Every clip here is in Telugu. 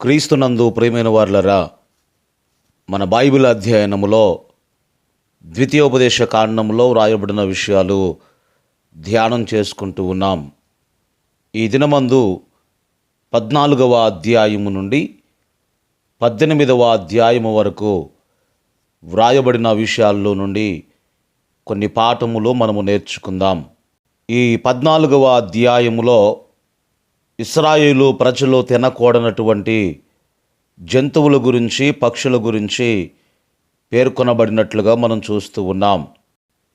క్రీస్తునందు ప్రియమైన వార్లరా మన బైబిల్ అధ్యయనములో ద్వితీయోపదేశ కాండంలో వ్రాయబడిన విషయాలు ధ్యానం చేసుకుంటూ ఉన్నాం. ఈ దినమందు పద్నాలుగవ అధ్యాయము నుండి పద్దెనిమిదవ అధ్యాయము వరకు వ్రాయబడిన విషయాల్లో నుండి కొన్ని పాఠములు మనము నేర్చుకుందాం. ఈ పద్నాలుగవ అధ్యాయములో ఇస్రాయేలు ప్రజలు తినకూడనటువంటి జంతువుల గురించి పక్షుల గురించి పేర్కొనబడినట్లుగా మనం చూస్తూ ఉన్నాం.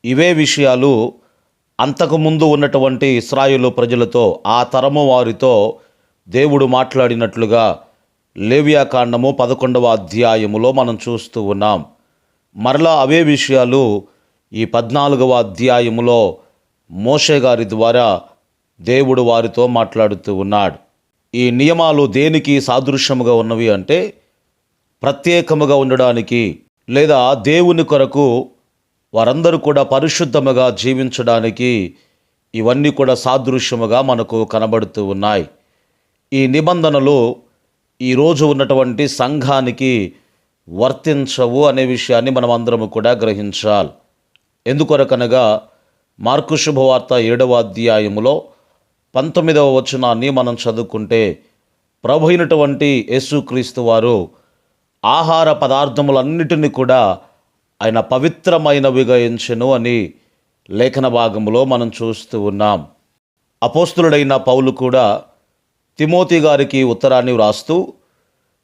ఇవే విషయాలు అంతకుముందు ఉన్నటువంటి ఇస్రాయిలు ప్రజలతో ఆ తరము వారితో దేవుడు మాట్లాడినట్లుగా లేవ్యాకాండము పదకొండవ అధ్యాయములో మనం చూస్తూ ఉన్నాం. మరలా అవే విషయాలు ఈ పద్నాలుగవ అధ్యాయములో మోషే గారి ద్వారా దేవుడు వారితో మాట్లాడుతూ ఉన్నాడు. ఈ నియమాలు దేనికి సాదృశ్యముగా ఉన్నవి అంటే ప్రత్యేకముగా ఉండడానికి లేదా దేవుని కొరకు వారందరూ కూడా పరిశుద్ధముగా జీవించడానికి ఇవన్నీ కూడా సాదృశ్యముగా మనకు కనబడుతూ ఉన్నాయి. ఈ నిబంధనలు ఈరోజు ఉన్నటువంటి సంఘానికి వర్తించవు అనే విషయాన్ని మనం అందరము కూడా గ్రహించాలి. ఎందుకొరకనగా మార్కు శుభవార్త ఏడవ అధ్యాయములో పంతొమ్మిదవ వచనాన్ని మనం చదువుకుంటే ప్రభు అయినటువంటి యేసుక్రీస్తు వారు ఆహార పదార్థములన్నిటిని కూడా ఆయన పవిత్రమైనవిగా ఎంచెను అని లేఖన భాగంలో మనం చూస్తూ ఉన్నాం. అపోస్తులుడైన పౌలు కూడా తిమోతి గారికి ఉత్తరాన్ని వ్రాస్తూ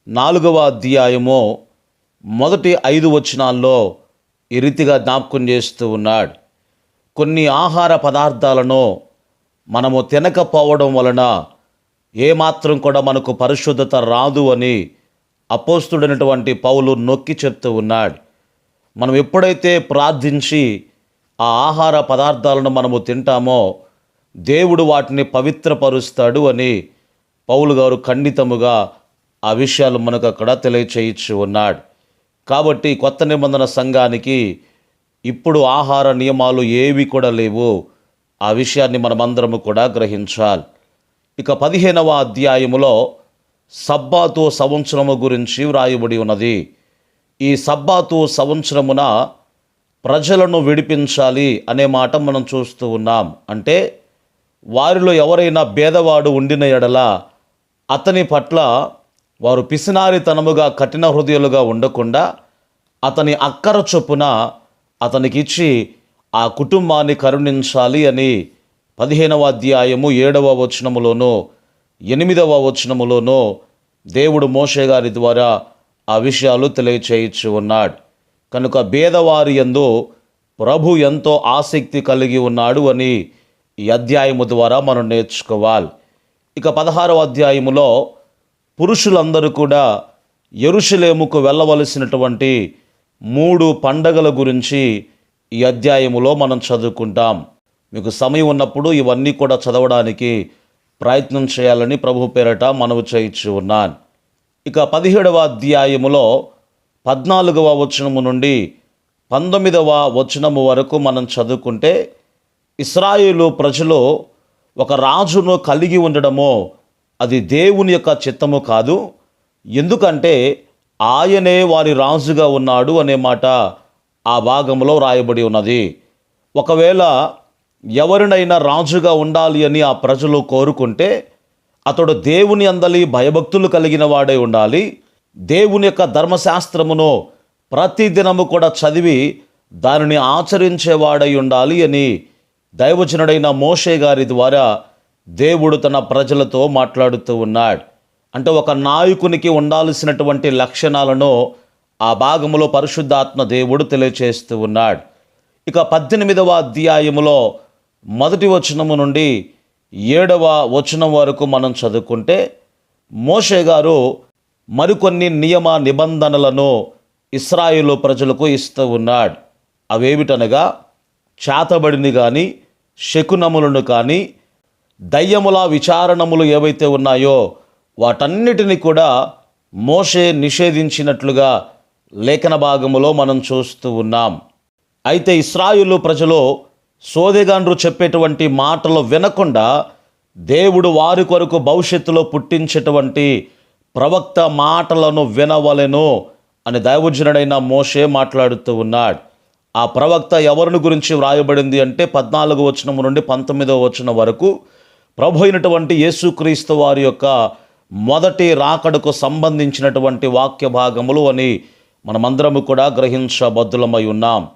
నాలుగవ అధ్యాయము మొదటి ఐదు వచనాల్లో ఈ రీతిగా జ్ఞాపకం చేస్తూ ఉన్నాడు. కొన్ని ఆహార పదార్థాలను మనము తినకపోవడం వలన ఏమాత్రం కూడా మనకు పరిశుద్ధత రాదు అని అపోస్తుడైనటువంటి పౌలు నొక్కి చెప్తూ ఉన్నాడు. మనం ఎప్పుడైతే ప్రార్థించి ఆ ఆహార పదార్థాలను మనము తింటామో దేవుడు వాటిని పవిత్రపరుస్తాడు అని పౌలు గారు ఖండితముగా ఆ విషయాలు మనకు అక్కడ తెలియచేయించి ఉన్నాడు కాబట్టి కొత్త నిబంధన సంఘానికి ఇప్పుడు ఆహార నియమాలు ఏవి కూడా లేవు. ఆ విషయాన్ని మనమందరము కూడా గ్రహించాలి. ఇక పదిహేనవ అధ్యాయములో సబ్బాతు సంవత్సరము గురించి వ్రాయబడి ఉన్నది. ఈ సబ్బాతు సంవత్సరమున ప్రజలను విడిపించాలి అనే మాట మనం చూస్తూ ఉన్నాం. అంటే వారిలో ఎవరైనా భేదవాడు ఉండిన ఎడల అతని పట్ల వారు పిసినారితనముగా కఠిన హృదయాలుగా ఉండకుండా అతని అక్కర చొప్పున అతనికి ఇచ్చి ఆ కుటుంబాన్ని కరుణించాలి అని పదిహేనవ అధ్యాయము ఏడవ వచనములోనూ ఎనిమిదవ వచనములోనూ దేవుడు మోషే గారి ద్వారా ఆ విషయాలు తెలియచేయచ్చు ఉన్నాడు. కనుక భేదవారి యందు ప్రభు ఎంతో ఆసక్తి కలిగి ఉన్నాడు అని ఈ అధ్యాయము ద్వారా మనం నేర్చుకోవాలి. ఇక పదహారవ అధ్యాయములో పురుషులందరూ కూడా ఎరుషులేముకు వెళ్ళవలసినటువంటి మూడు పండగల గురించి ఈ అధ్యాయములో మనం చదువుకుంటాం. మీకు సమయం ఉన్నప్పుడు ఇవన్నీ కూడా చదవడానికి ప్రయత్నం చేయాలని ప్రభు పేరట మనవి చేయించి ఉన్నాను. ఇక పదిహేడవ అధ్యాయములో పద్నాలుగవ వచనము నుండి పంతొమ్మిదవ వచనము వరకు మనం చదువుకుంటే ఇస్రాయేలు ప్రజలు ఒక రాజును కలిగి ఉండడము అది దేవుని యొక్క చిత్తము కాదు. ఎందుకంటే ఆయనే వారి రాజుగా ఉన్నాడు అనే మాట ఆ భాగంలో రాయబడి ఉన్నది. ఒకవేళ ఎవరినైనా రాజుగా ఉండాలి అని ఆ ప్రజలు కోరుకుంటే అతడు దేవుని అందలి భయభక్తులు కలిగిన వాడై ఉండాలి. దేవుని యొక్క ధర్మశాస్త్రమును ప్రతిదినము కూడా చదివి దానిని ఆచరించేవాడై ఉండాలి అని దైవజనుడైన మోషే గారి ద్వారా దేవుడు తన ప్రజలతో మాట్లాడుతూ ఉన్నాడు. అంటే ఒక నాయకునికి ఉండాల్సినటువంటి లక్షణాలను ఆ భాగములో పరిశుద్ధాత్మ దేవుడు తెలియచేస్తూ ఉన్నాడు. ఇక పద్దెనిమిదవ అధ్యాయములో మొదటి వచనము నుండి ఏడవ వచనం వరకు మనం చదువుకుంటే మోషే గారు మరికొన్ని నియమ నిబంధనలను ఇస్రాయిలు ప్రజలకు ఇస్తూ ఉన్నాడు. అవేమిటనగా చేతబడిని కానీ శకునములను కానీ దయ్యముల విచారణములు ఏవైతే ఉన్నాయో వాటన్నిటిని కూడా మోషే నిషేధించినట్లుగా లేఖన భాగములో మనం చూస్తూ ఉన్నాం. అయితే ఇస్రాయులు ప్రజలు సోదెగాండ్రు చెప్పేటువంటి మాటలు వినకుండా దేవుడు వారి కొరకు భవిష్యత్తులో పుట్టించేటువంటి ప్రవక్త మాటలను వినవలెను అని దైవజనుడైన మోషే మాట్లాడుతూ ఉన్నాడు. ఆ ప్రవక్త ఎవరిని గురించి వ్రాయబడింది అంటే పద్నాలుగు వచనం నుండి పంతొమ్మిదవ వచనం వరకు ప్రభు అయినటువంటి యేసుక్రీస్తు వారి యొక్క మొదటి రాకడకు సంబంధించినటువంటి వాక్య భాగములు అని మనమందరము కూడా గ్రహించబద్దులమై ఉన్నాం.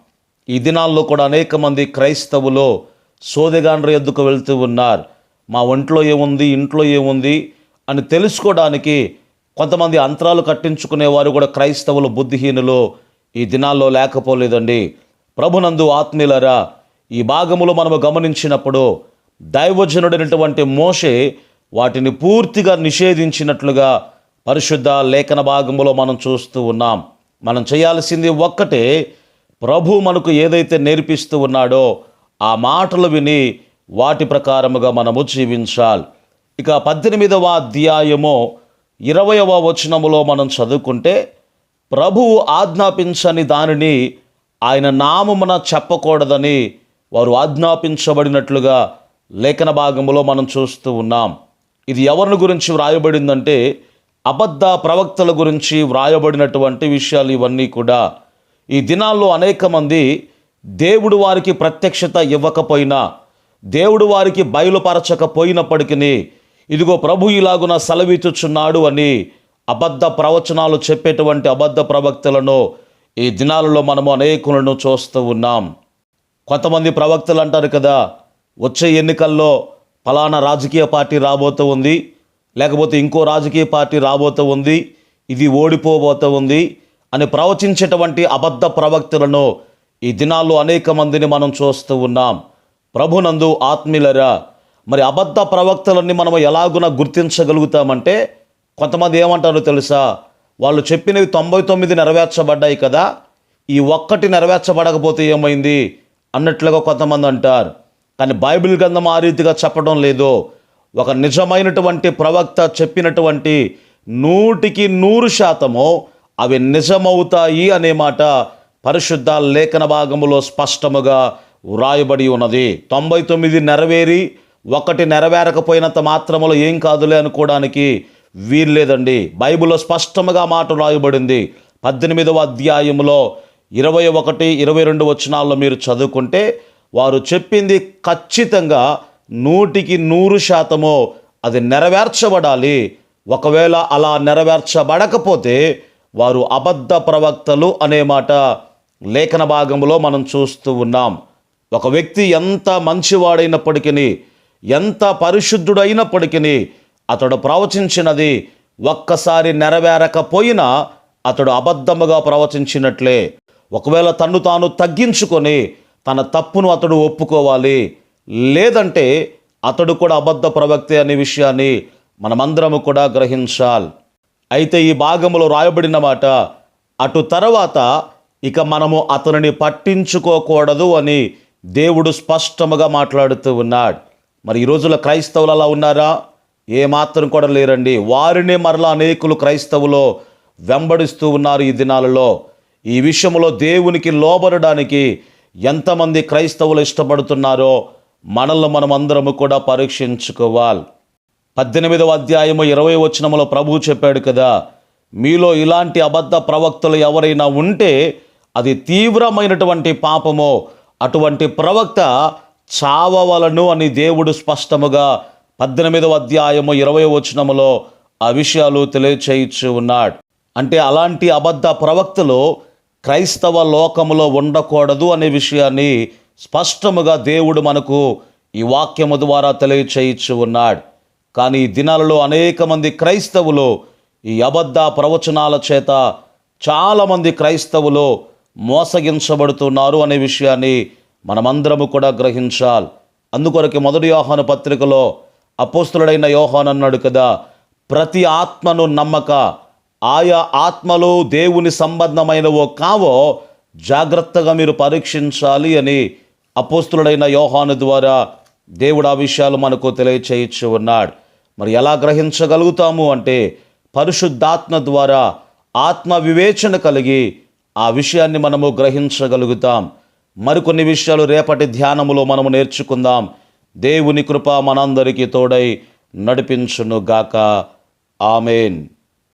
ఈ దినాల్లో కూడా అనేక మంది క్రైస్తవులు సోదెగాండ్ర ఎద్దుకు వెళ్తూ ఉన్నారు. మా ఒంట్లో ఏముంది ఇంట్లో ఏముంది అని తెలుసుకోవడానికి కొంతమంది అంతరాలు కట్టించుకునేవారు కూడా క్రైస్తవులు బుద్ధిహీనులు ఈ దినాల్లో లేకపోలేదండి. ప్రభునందు ఆత్మీయులరా ఈ భాగములో మనము గమనించినప్పుడు దైవజనుడైనటువంటి మోషే వాటిని పూర్తిగా నిషేధించినట్లుగా పరిశుద్ధ లేఖన భాగములో మనం చూస్తూ ఉన్నాం. మనం చేయాల్సింది ఒక్కటే ప్రభు మనకు ఏదైతే నేర్పిస్తూ ఉన్నాడో ఆ మాటలు విని వాటి ప్రకారముగా మనము జీవించాలి. ఇక పద్దెనిమిదవ అధ్యాయము ఇరవయవ వచనములో మనం చదువుకుంటే ప్రభువు ఆజ్ఞాపించని దానిని ఆయన నామమున చెప్పకూడదని వారు ఆజ్ఞాపించబడినట్లుగా లేఖన భాగంలో మనం చూస్తూ ఉన్నాం. ఇది ఎవరిని గురించి వ్రాయబడిందంటే అబద్ధ ప్రవక్తల గురించి వ్రాయబడినటువంటి విషయాలు ఇవన్నీ కూడా ఈ దినాల్లో అనేక మంది దేవుడు వారికి ప్రత్యక్షత ఇవ్వకపోయినా దేవుడు వారికి బయలుపరచకపోయినప్పటికీ ఇదిగో ప్రభు ఇలాగున సెలవిచ్చుచున్నాడు అని అబద్ధ ప్రవచనాలు చెప్పేటువంటి అబద్ధ ప్రవక్తలను ఈ దినాలలో మనము అనేకులను చూస్తూ ఉన్నాం. కొంతమంది ప్రవక్తలు అంటారు కదా వచ్చే ఎన్నికల్లో ఫలానా రాజకీయ పార్టీ రాబోతూ ఉంది లేకపోతే ఇంకో రాజకీయ పార్టీ రాబోతూ ఉంది ఇది ఓడిపోబోతూ ఉంది అని ప్రవచించేటువంటి అబద్ధ ప్రవక్తలను ఈ దినాల్లో అనేక మందిని మనం చూస్తూ ఉన్నాం. ప్రభునందు ఆత్మీయులరా మరి అబద్ధ ప్రవక్తలన్నీ మనం ఎలాగున గుర్తించగలుగుతామంటే కొంతమంది ఏమంటారో తెలుసా? వాళ్ళు చెప్పినవి తొంభై తొమ్మిది నెరవేర్చబడ్డాయి కదా ఈ ఒక్కటి నెరవేర్చబడకపోతే ఏమైంది? అన్నట్లుగా కొంతమంది అంటారు. కానీ బైబిల్ గ్రంథం ఆ రీతిగా చెప్పడం లేదు ఒక నిజమైనటువంటి ప్రవక్త చెప్పినటువంటి నూటికి నూరు శాతము అవి నిజమవుతాయి అనే మాట పరిశుద్ధ లేఖన భాగములో స్పష్టముగా వ్రాయబడి ఉన్నది. తొంభై తొమ్మిది నెరవేరి ఒకటి నెరవేరకపోయినంత మాత్రములో ఏం కాదులే అనుకోవడానికి వీల్లేదండి బైబిల్లో స్పష్టముగా మాట వ్రాయబడింది. పద్దెనిమిదవ అధ్యాయములో ఇరవై ఒకటి ఇరవై రెండు వచనాల్లో మీరు చదువుకుంటే వారు చెప్పింది ఖచ్చితంగా నూటికి నూరు శాతమో అది నెరవేర్చబడాలి. ఒకవేళ అలా నెరవేర్చబడకపోతే వారు అబద్ధ ప్రవక్తలు అనే మాట లేఖన భాగంలో మనం చూస్తూ ఉన్నాం. ఒక వ్యక్తి ఎంత మంచివాడైనప్పటికీ ఎంత పరిశుద్ధుడైనప్పటికీ అతడు ప్రవచించినది ఒక్కసారి నెరవేరకపోయినా అతడు అబద్ధముగా ప్రవచించినట్లే. ఒకవేళ తన్ను తాను తగ్గించుకొని తన తప్పును అతడు ఒప్పుకోవాలి. లేదంటే అతడు కూడా అబద్ధ ప్రవక్తే అనే విషయాన్ని మనమందరము కూడా గ్రహించాలి. అయితే ఈ భాగంలో రాయబడిన మాట అటు తర్వాత ఇక మనము అతనిని పట్టించుకోకూడదు అని దేవుడు స్పష్టముగా మాట్లాడుతూ ఉన్నాడు. మరి ఈ రోజుల క్రైస్తవులు అలా ఉన్నారా? ఏమాత్రం కూడా లేరండి. వారినే మరలా అనేకులు క్రైస్తవులో వెంబడిస్తూ ఉన్నారు ఈ దినాలలో. ఈ విషయంలో దేవునికి లోబడడానికి ఎంతమంది క్రైస్తవులు ఇష్టపడుతున్నారో మనల్ని మనం అందరము కూడా పరీక్షించుకోవాలి. పద్దెనిమిదవ అధ్యాయము ఇరవై వచనములో ప్రభువు చెప్పాడు కదా మీలో ఇలాంటి అబద్ధ ప్రవక్తలు ఎవరైనా ఉంటే అది తీవ్రమైనటువంటి పాపము అటువంటి ప్రవక్త చావవలను అని దేవుడు స్పష్టముగా పద్దెనిమిదవ అధ్యాయము ఇరవై వచనములో ఆ విషయాలు తెలియచేయించి ఉన్నాడు. అంటే అలాంటి అబద్ధ ప్రవక్తలు క్రైస్తవ లోకములో ఉండకూడదు అనే విషయాన్ని స్పష్టముగా దేవుడు మనకు ఈ వాక్యము ద్వారా తెలియచేయిచ్చు ఉన్నాడు. కానీ ఈ దినాలలో అనేక మంది క్రైస్తవులు ఈ అబద్ధ ప్రవచనాల చేత చాలామంది క్రైస్తవులు మోసగించబడుతున్నారు అనే విషయాన్ని మనమందరము కూడా గ్రహించాలి. అందుకొరకు మొదటి యోహాను పత్రికలో అపోస్తులుడైన యోహాన్ అన్నాడు కదా ప్రతి ఆత్మను నమ్మక ఆయా ఆత్మలు దేవుని సంబంధమైనవో కావో జాగ్రత్తగా మీరు పరీక్షించాలి అని అపోస్తులుడైన యోహాను ద్వారా దేవుడు ఆ విషయాలు మనకు తెలియచేయచ్చు ఉన్నాడు మరి ఎలా గ్రహించగలుగుతాము అంటే పరిశుద్ధాత్మ ద్వారా ఆత్మ వివేచన కలిగి ఆ విషయాన్ని మనము గ్రహించగలుగుతాం. మరికొన్ని విషయాలు రేపటి ధ్యానములో మనము నేర్చుకుందాం. దేవుని కృప మనందరికీ తోడై నడిపించును గాక ఆమెన్.